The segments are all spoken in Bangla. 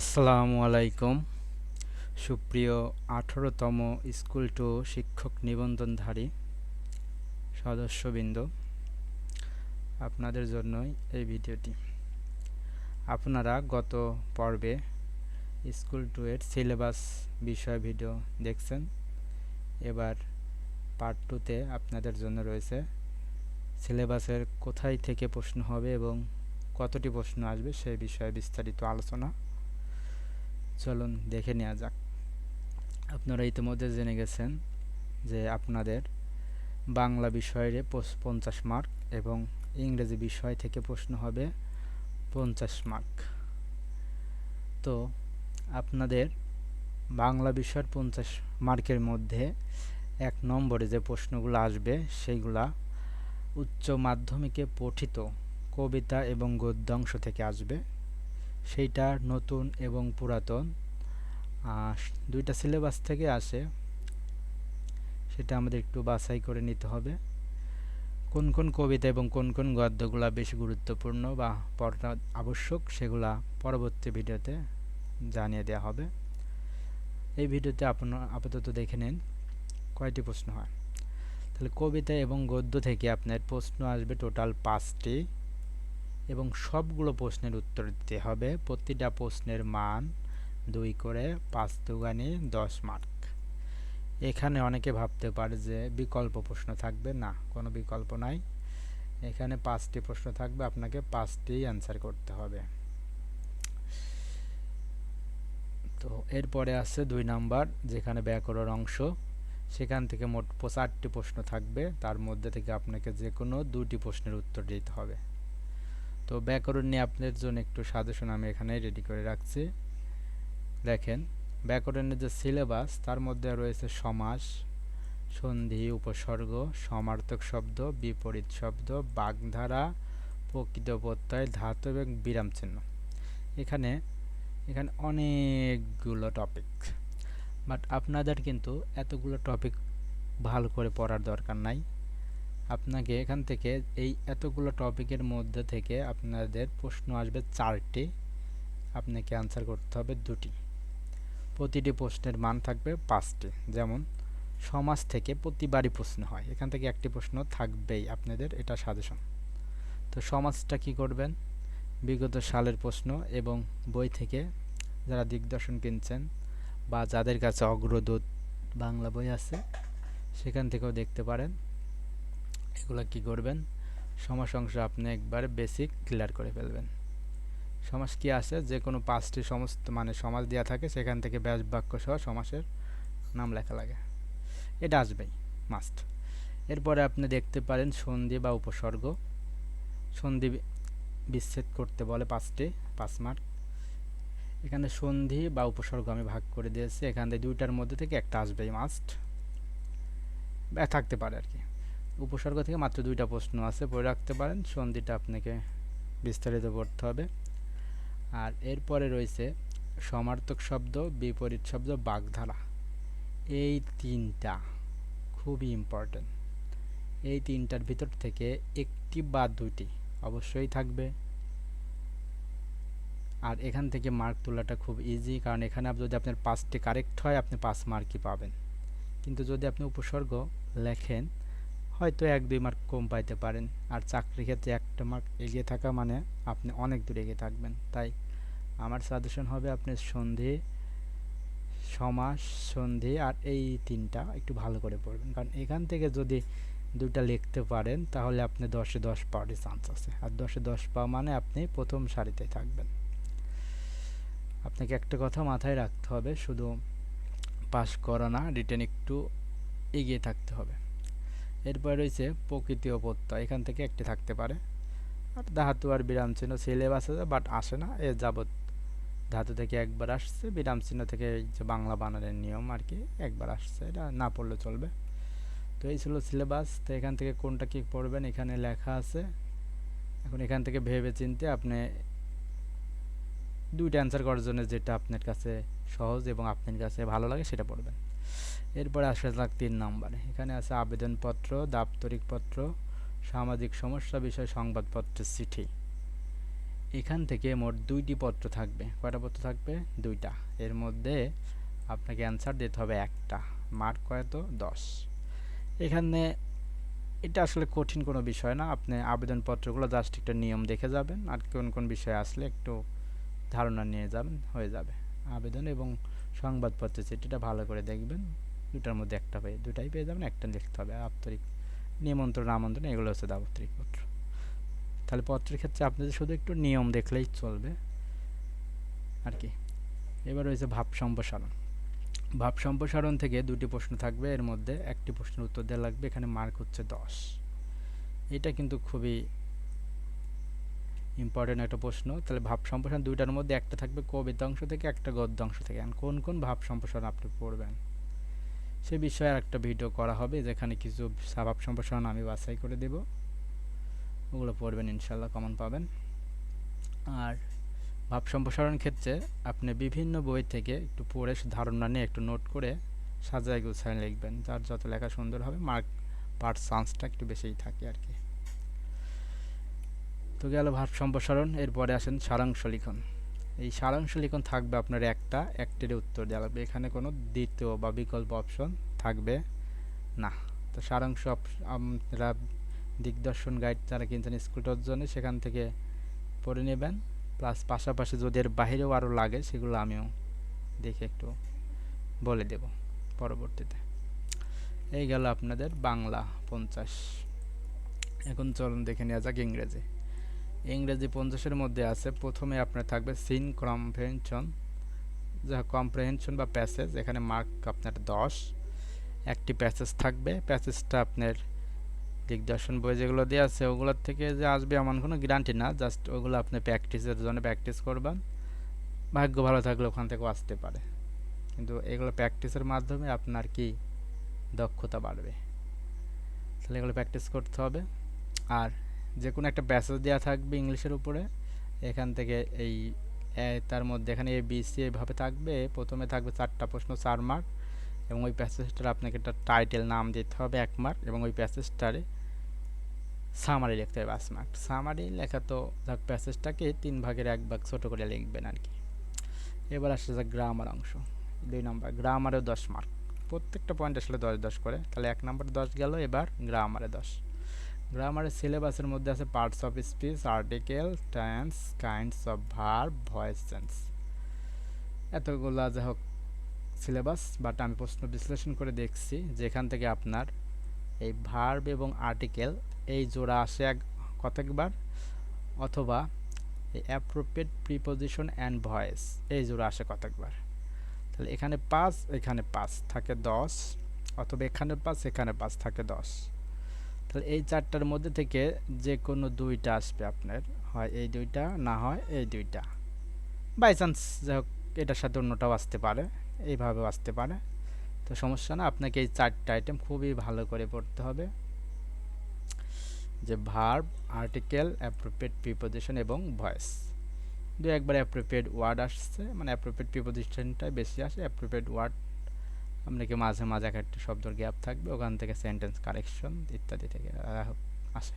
আসসালামু আলাইকুম। সুপ্রিয় আঠারোতম স্কুল টু শিক্ষক নিবন্ধনধারী সদস্যবৃন্দ, আপনাদের জন্যই এই ভিডিওটি। আপনারা গত পর্বে স্কুল টু এর সিলেবাস বিষয় ভিডিও দেখছেন। এবার পার্ট টুতে আপনাদের জন্য রয়েছে সিলেবাসের কোথায় থেকে প্রশ্ন হবে এবং কতটি প্রশ্ন আসবে সেই বিষয়ে বিস্তারিত আলোচনা। চলুন দেখে নেওয়া যাক। আপনারা ইতিমধ্যে জেনে গেছেন যে আপনাদের বাংলা বিষয়ে পঞ্চাশ মার্ক এবং ইংরেজি বিষয় থেকে প্রশ্ন হবে পঞ্চাশ মার্ক। তো আপনাদের বাংলা বিষয়ের পঞ্চাশ মার্কের মধ্যে এক নম্বরে যে প্রশ্নগুলো আসবে সেইগুলা উচ্চ মাধ্যমিকে পঠিত কবিতা এবং গদ্যাংশ থেকে আসবে। সেইটা নতুন এবং পুরাতন। দুইটা সিলেবাস থেকে আসে, সেটা আমাদের একটু বাছাই করে নিতে হবে। কোন কোন কবিতা এবং কোন কোন গদ্যগুলা বেশি গুরুত্বপূর্ণ বা পড়া আবশ্যক সেগুলা পরবর্তী ভিডিওতে জানিয়ে দেওয়া হবে। এই ভিডিওতে আপনার আপাতত দেখে নিন, কয়টি প্রশ্ন হয়? তাহলে কবিতা এবং গদ্য থেকে আপনার প্রশ্ন আসবে টোটাল পাঁচটি। এবং সবগুলো প্রশ্নের উত্তর দিতে হবে। প্রতিটা প্রশ্নের মান দুই করে পাঁচ দুগানি দশ মার্ক। এখানে অনেকে ভাবতে পারে যে বিকল্প প্রশ্ন থাকবে। না, কোনো বিকল্প নাই। এখানে পাঁচটি প্রশ্ন থাকবে, আপনাকে পাঁচটি অ্যান্সার করতে হবে। তো এরপরে আছে দুই নাম্বার, যেখানে ব্যাকরণ অংশ। সেখান থেকে মোট চারটি প্রশ্ন থাকবে। তার মধ্যে থেকে আপনাকে যে কোনো দুটি প্রশ্নের উত্তর দিতে হবে। তো ব্যাকরণ নিয়ে আপনাদের জন্য একটু সাজেশন আমি এখানে রেডি করে রাখছি। দেখেন, ব্যাকরণের যে সিলেবাস তার মধ্যে রয়েছে সমাস, সন্ধি, উপসর্গ, সমার্থক শব্দ, বিপরীত শব্দ, বাগধারা, প্রকৃত প্রত্যয় ধাতু এবং বিরাম চিহ্ন। এখানে এখানে অনেকগুলো টপিক বাট আপনাদের কিন্তু এতগুলো টপিক ভালো করে পড়ার দরকার নাই। আপনাকে এখান থেকে এই এতগুলো টপিকের মধ্যে থেকে আপনাদের প্রশ্ন আসবে চারটি। আপনাকে অ্যান্সার করতে হবে দুটি। প্রতিটি প্রশ্নের মান থাকবে পাঁচটি। যেমন, সমাজ থেকে প্রতিবারই প্রশ্ন হয়। এখান থেকে একটি প্রশ্ন থাকবেই আপনাদের এটা সাজেশন তো সমাজটা কি করবেন? বিগত সালের প্রশ্ন এবং বই থেকে যারা দিগদর্শন কিনছেন বা যাদের কাছে অগ্রদূত বাংলা বই আছে, সেখান থেকেও দেখতে পারেন। এগুলো কি করবেন? সমাস অংশ আপনি একবার বেসিক ক্লিয়ার করে ফেলবেন। সমাস কি আছে? যে কোনো পাঁচটি সমস্ত মানে সমাজ দেওয়া থাকে, সেখান থেকে ব্যাস বাক্য সহ সমাসের নাম লেখা লাগে। এটা আসবেই মাস্ট এরপরে আপনি দেখতে পারেন সন্ধি বা উপসর্গ। সন্ধি বিচ্ছেদ করতে বলে পাঁচটি, পাঁচ মার্ক এখানে সন্ধি বা উপসর্গ আমি ভাগ করে দিয়েছি। এখান থেকে দুইটার মধ্যে থেকে একটা আসবেই মাস্ট থাকতে পারে আর কি। উপসর্গ থেকে মাত্র দুইটা প্রশ্ন আছে, পড়ে রাখতে পারেন। সন্ধিটা আপনাকে বিস্তারিত পড়তে হবে। আর এরপরে রয়েছে, সমার্থক শব্দ, বিপরীত শব্দ, বাগধারা। এই তিনটা খুবই ইম্পর্টেন্ট এই তিনটার ভিতর থেকে একটি বা দুইটি অবশ্যই থাকবে। আর এখান থেকে মার্ক তোলাটা খুব ইজি কারণ এখানে যদি আপনার পাঁচটি কারেক্ট হয়, আপনি পাঁচ মার্কই পাবেন। কিন্তু যদি আপনি উপসর্গ লেখেন হয়তো এক, দুই মার্ক কম পাইতে পারেন। আর চাকরি ক্ষেত্রে একটা মার্ক এগিয়ে থাকা মানে আপনি অনেক দূর এগিয়ে থাকবেন। তাই আমার সাজেশন হবে আপনি সন্ধি, সমাস, সন্ধি আর এই তিনটা একটু ভালো করে পড়বেন। কারণ এখান থেকে যদি দুটা লিখতে পারেন, তাহলে আপনি দশে দশ পাওয়ারই চান্স আছে। আর দশে দশ পাওয়া মানে আপনি প্রথম সারিতে থাকবেন। আপনাকে একটা কথা মাথায় রাখতে হবে, শুধু পাস করা না রিটার্ন একটু এগিয়ে থাকতে হবে। এরপর রয়েছে প্রকৃতি ও এখান থেকে একটি থাকতে পারে। আর ধাতু আর বিরাম চিহ্ন সিলেবাস আছে বাট আসে না, এ যাবৎ। ধাতু থেকে একবার আসছে, বিরাম চিহ্ন থেকে যে বাংলা বানানের নিয়ম আর কি, একবার আসছে, এটা না পড়লে চলবে। তো এই ছিল সিলেবাস, তো এখান থেকে কোনটা কী পড়বেন, এখানে লেখা আছে। এখন এখান থেকে ভেবে চিনতে আপনি দুইটা অ্যান্সার করার জন্য যেটা আপনার কাছে সহজ এবং আপনার কাছে ভালো লাগে সেটা পড়বেন। এরপরে আসে যাক তিন নম্বরে। এখানে আছে আবেদনপত্র দাপ্তরিক পত্র সামাজিক সমস্যা বিষয় সংবাদপত্রের চিঠি। এখান থেকে মোট দুইটি পত্র থাকবে। কয়টা পত্র থাকবে? দুইটা। এর মধ্যে আপনাকে অ্যান্সার দিতে হবে একটা। মার্ক কত দশ। এখানে এটা আসলে কঠিন কোনো বিষয় না। আপনি আবেদনপত্রগুলো জাস্ট একটা নিয়ম দেখে যাবেন। আর কোন কোন বিষয় আসলে একটু ধারণা নিয়ে যাবেন, হয়ে যাবে। আবেদন এবং সংবাদপত্রের চিঠিটা ভালো করে দেখবেন। দুটার মধ্যে একটা পেয়ে দুটাই পেয়ে যাবেন, একটা লিখতে হবে আপ্তরিক নিমন্ত্রণ, আমন্ত্রণ, এগুলো হচ্ছে দাপ্তরিক পত্র। তাহলে পত্রের ক্ষেত্রে আপনাদের শুধু একটু নিয়ম দেখলেই চলবে। আর কি? এবার হয়েছে ভাব সম্প্রসারণ। ভাব সম্প্রসারণ থেকে দুটি প্রশ্ন থাকবে, এর মধ্যে একটি প্রশ্নের উত্তর দেওয়া লাগবে, এখানে মার্ক হচ্ছে দশ। এটা কিন্তু খুবই ইম্পর্টেন্ট একটা প্রশ্ন। তাহলে ভাব সম্প্রসারণ দুইটার মধ্যে একটা থাকবে কবিতা অংশ থেকে, একটা গদ্য অংশ থেকে। কোন কোন ভাব সম্প্রসারণ আপনি পড়বেন? সে বিষয়ে একটা ভিডিও করা হবে, যেখানে কিছু ভাব সম্প্রসারণ আমি বাছাই করে দেব। ওগুলো পড়বেন ইনশাল্লাহ কমন পাবেন। আর ভাব সম্প্রসারণ ক্ষেত্রে আপনি বিভিন্ন বই থেকে একটু পড়ে ধারণা নিয়ে একটু নোট করে সাজায় গুছায় লিখবেন। যার যত লেখা সুন্দর হবে মার্ক পার চান্সটা একটু বেশিই থাকে আর কি তো গেল ভাব সম্প্রসারণ, এরপরে আসেন সারাংশ লিখন। এই সারাংশ লিখন থাকবে আপনার একটা একটির উত্তর দেওয়া লাগবে। এখানে কোনো দ্বিতীয় বা বিকল্প অপশন থাকবে না। তো সারাংশ আপনারা দিগদর্শন গাইড যারা কিনছেন স্কুলটার জন্য সেখান থেকে পড়ে নেবেন। প্লাস পাশাপাশি যদি এর বাহিরেও আরও লাগে সেগুলো আমিও দেখে একটু বলে দেব পরবর্তীতে। এই গেল আপনাদের বাংলা পঞ্চাশ। এখন চলুন দেখে নেওয়া যাক ইংরেজি। ইংরেজি পঞ্চাশের মধ্যে আছে। প্রথমে আপনার থাকবে সিন কম্প্রেহেনশন যা কম্প্রেহেনশন বা প্যাসেজ এখানে মার্ক আপনার দশ। একটি প্যাসেজ থাকবে। প্যাসেজটা আপনার দিগদর্শন বই যেগুলো দেওয়া আছে, ওগুলোর থেকে যে আসবে এমন কোনো গ্যারান্টি না জাস্ট ওগুলো আপনি প্র্যাকটিসের জন্য প্র্যাকটিস করবেন। ভাগ্য ভালো থাকলে ওখান থেকেও আসতে পারে। কিন্তু এগুলো প্র্যাকটিসের মাধ্যমে আপনার কি? দক্ষতা বাড়বে। তাহলে এগুলো প্র্যাকটিস করতে হবে। আর যে কোনো একটা প্যাসেজ দেওয়া থাকবে ইংলিশের উপরে, এখান থেকে এই তার মধ্যে এখানে এ বি সি এভাবে থাকবে, প্রথমে থাকবে চারটা প্রশ্ন চার মার্ক এবং ওই প্যাসেজটার আপনাকে একটা টাইটেল নাম দিতে হবে এক মার্ক এবং ওই প্যাসেজটারে সামারি লিখতে হবে পাঁচ মার্ক সামারি লেখা তো যাক প্যাসেজটাকে তিন ভাগের এক ভাগ ছোটো করে লিখবেন আর কি। এবার আসছে যাক গ্রামার অংশ। দুই নম্বর গ্রামারেও দশ মার্ক প্রত্যেকটা পয়েন্ট আসলে দশ দশ করে। তাহলে এক নম্বর দশ গেল, এবার গ্রামারে দশ। গ্রামারের সিলেবাসের মধ্যে আছে parts of speech article tense kinds of verb voice sense এতগুলো যা হোক সিলেবাস বাট আমি প্রশ্ন বিশ্লেষণ করে দেখছি যেখান থেকে আপনার এই ভার্ব এবং আর্টিকেল এই জোড়া আসে এক কতকবার অথবা এই অ্যাপ্রোপ্রিয়েট প্রিপোজিশন অ্যান্ড ভয়েস এই জোড়া আসে কতকবার তাহলে এখানে পাঁচ এখানে পাঁচ থাকে দশ, অথবা এখানে পাঁচ এখানে পাঁচ থাকে দশ। তাহলে এই চারটার মধ্যে থেকে যে কোনো দুইটা আসবে আপনার, হয় এই দুইটা, না হয় এই দুইটা। বাই চান্স যাই হোক, এটার সাথে অন্যটাও আসতে পারে, এইভাবেও আসতে পারে। তো সমস্যা না, আপনাকে এই চারটা আইটেম খুবই ভালো করে পড়তে হবে। যে ভার্ব আর্টিকেল অ্যাপ্রোপ্রিয়েট প্রিপোজিশন এবং ভয়েস দু একবার অ্যাপ্রোপ্রিয়েট ওয়ার্ড আসছে মানে অ্যাপ্রোপ্রিয়েট প্রিপোজিশনটাই বেশি আসে অ্যাপ্রোপ্রিয়েট ওয়ার্ড আপনাকে মাঝে মাঝে একটা শব্দর গ্যাপ থাকবে, ওখান থেকে সেন্টেন্স কারেকশন ইত্যাদি থেকে আসে।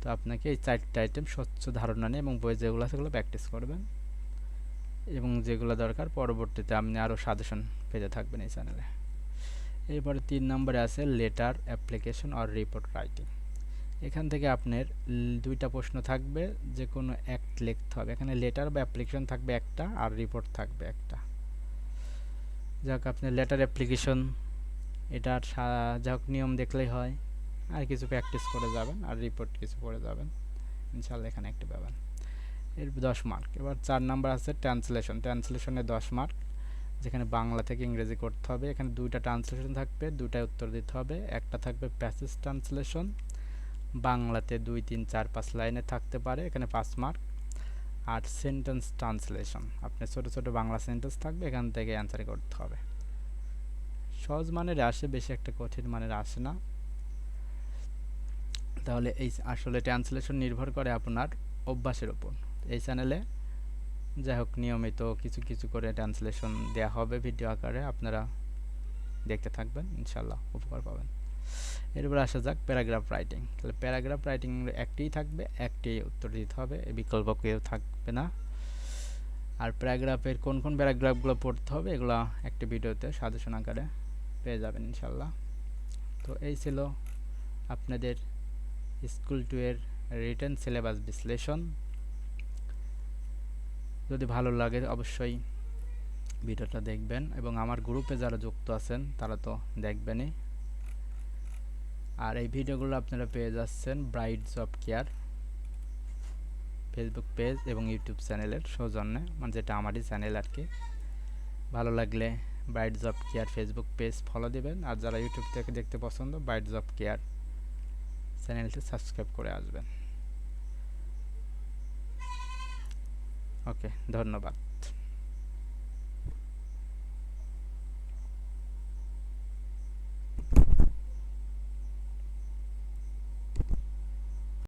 তো আপনাকে এই চারটে আইটেম স্বচ্ছ ধারণা নিয়ে এবং বই যেগুলো আছে সেগুলো প্র্যাকটিস করবেন। এবং যেগুলো দরকার, পরবর্তীতে আপনি আরও সাজেশন পেতে থাকবেন এই চ্যানেলে এরপরে তিন নম্বরে আছে লেটার অ্যাপ্লিকেশন আর রিপোর্ট রাইটিং এখান থেকে আপনার দুইটা প্রশ্ন থাকবে যে কোনো এক লিখতে হবে। এখানে লেটার বা অ্যাপ্লিকেশন থাকবে একটা আর রিপোর্ট থাকবে একটা। যাক আপনার লেটার অ্যাপ্লিকেশন এটার যাক, নিয়ম দেখলেই হয়। আর কিছু প্র্যাকটিস করে যাবেন, আর রিপোর্ট কিছু করে যাবেন। ইনশাল্লাহ এখানে একটু পাবেন। এর দশ মার্ক এবার চার নাম্বার আছে ট্রান্সলেশন ট্রান্সলেশনে দশ মার্ক যেখানে বাংলা থেকে ইংরেজি করতে হবে। এখানে দুইটা ট্রান্সলেশন থাকবে দুইটাই উত্তর দিতে হবে। একটা থাকবে প্যাসেজ ট্রান্সলেশন বাংলাতে দুই, তিন, চার, পাঁচ লাইনে থাকতে পারে। এখানে পাঁচ মার্ক আর সেন্টেন্স ট্রান্সলেশন আপনি ছোট ছোট বাংলা সেন্টেন্স থাকবে, এখান থেকে অ্যান্সার করতে হবে। সহজ মানের আসে, বেশি একটা কঠিন মানের আসে না। তাহলে এই আসলে ট্রান্সলেশন নির্ভর করে আপনার অভ্যাসের উপর। এই চ্যানেলে যাই হোক, নিয়মিত কিছু কিছু করে ট্রান্সলেশন দেওয়া হবে ভিডিও আকারে। আপনারা দেখতে থাকবেন ইনশাল্লাহ উপকার পাবেন। এরপর আসা যাক প্যারাগ্রাফ রাইটিং। তাহলে প্যারাগ্রাফ রাইটিং একটিই থাকবে একটি উত্তর দিতে হবে বিকল্প কেউ থাকবে না। আর প্যারাগ্রাফের কোন কোন প্যারাগ্রাফগুলো পড়তে হবে, এগুলো একটি ভিডিওতে সাজেশন আকারে পেয়ে যাবেন ইনশাল্লাহ তো এই ছিল আপনাদের স্কুল টু এর রিটার্ন সিলেবাস বিশ্লেষণ। যদি ভালো লাগে অবশ্যই ভিডিওটা দেখবেন এবং আমার গ্রুপে যারা যুক্ত আছেন তারা তো দেখবেনই। আর এই ভিডিওগুলো আপনারা পেয়ে যাচ্ছেন Bright Job Care Facebook page এবং ইউটিউব চ্যানেলের সৌজন্যে মানে যেটা আমারই চ্যানেল আর কি। ভালো লাগলে Bright Job Care Facebook page follow দিবেন, আর যারা ইউটিউব থেকে দেখতে পছন্দ ব্রাইট জব কেয়ার চ্যানেলটি সাবস্ক্রাইব করে আসবেন। ওকে ধন্যবাদ।